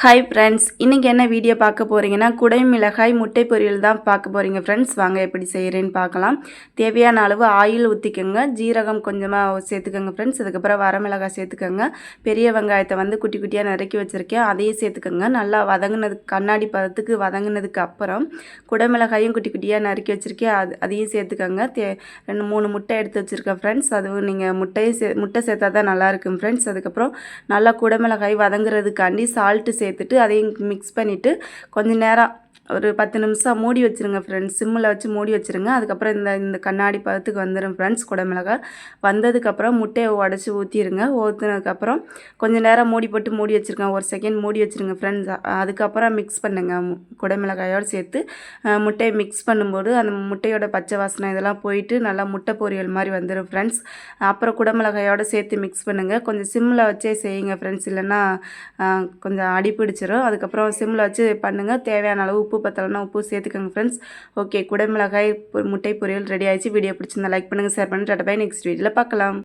Hi friends இன்றைக்கி என்ன video பார்க்க போகிறீங்கன்னா குடை மிளகாய் முட்டை பொரியல் தான் பார்க்க போகிறீங்க ஃப்ரெண்ட்ஸ் வாங்க எப்படி செய்கிறேன்னு பார்க்கலாம். தேவையான அளவு ஆயில் ஊற்றிக்கோங்க ஜீரகம் கொஞ்சமாக சேர்த்துக்கோங்க ஃப்ரெண்ட்ஸ் அதுக்கப்புறம் வரமிளகாய் சேர்த்துக்கோங்க. பெரிய வெங்காயத்தை வந்து குட்டி குட்டியாக நறுக்கி வச்சுருக்கேன். அதையும் சேர்த்துக்கோங்க. நல்லா வதங்கினதுக்கு கண்ணாடி பதத்துக்கு வதங்கினதுக்கு அப்புறம் குடை மிளகாயும் குட்டி குட்டியாக நறுக்கி வச்சுருக்கேன். அது அதையும் சேர்த்துக்கோங்க. தே ரெண்டு மூணு முட்டை எடுத்து வச்சுருக்கேன் ஃப்ரெண்ட்ஸ் அதுவும் நீங்கள் முட்டையும் சே முட்டை சேர்த்தா தான் நல்லாயிருக்கும் ஃப்ரெண்ட்ஸ் அதுக்கப்புறம் நல்லா குடை மிளகாய் வதங்குறதுக்காண்டி சால்ட்டு சேர்த்துட்டு அதையும் மிக்ஸ் பண்ணிவிட்டு கொஞ்சம் நேரம் ஒரு பத்து நிமிஷம் மூடி வச்சுருங்க ஃப்ரெண்ட்ஸ் சிம்மில் வச்சு மூடி வச்சுருங்க. அதுக்கப்புறம் இந்த இந்த கண்ணாடி பதத்துக்கு வந்துடும் ஃப்ரெண்ட்ஸ் குடமிளகாய் வந்ததுக்கப்புறம் முட்டையை உடச்சி ஊற்றிடுங்க ஊற்றுனதுக்கப்புறம் கொஞ்சம் நேரம் மூடி போட்டு மூடி வச்சுருக்கேன் ஒரு செகண்ட் மூடி வச்சுருங்க ஃப்ரெண்ட்ஸ் அதுக்கப்புறம் மிக்ஸ் பண்ணுங்கள் குடமிளகாயோடு சேர்த்து முட்டையை மிக்ஸ் பண்ணும்போது அந்த முட்டையோட பச்சை வாசனை இதெல்லாம் போயிட்டு நல்லா முட்டை பொரியல் மாதிரி வந்துடும் ஃப்ரெண்ட்ஸ் அப்புறம் குடமிளகாயோடு சேர்த்து மிக்ஸ் பண்ணுங்கள் கொஞ்சம் சிம்மில் வச்சே செய்யுங்க ஃப்ரெண்ட்ஸ் இல்லைன்னா கொஞ்சம் அடிப்பிடிச்சிடும் அதுக்கப்புறம் சிம்மில் வச்சு பண்ணுங்கள் தேவையான அளவு உப்பு உப்பு பத்தலைன்னா உப்பு சேர்த்துக்கோங்க ஃப்ரெண்ட்ஸ் ஓகே குடமிளகாய் முட்டை பொரியல் ரெடி ஆயிடுச்சு. வீடியோ பிடிச்சிருந்தா லைக் பண்ணுங்கள் ஷேர் பண்ணுங்கள் டாட்டா நெக்ஸ்ட் வீடியோவில் பார்க்கலாம்.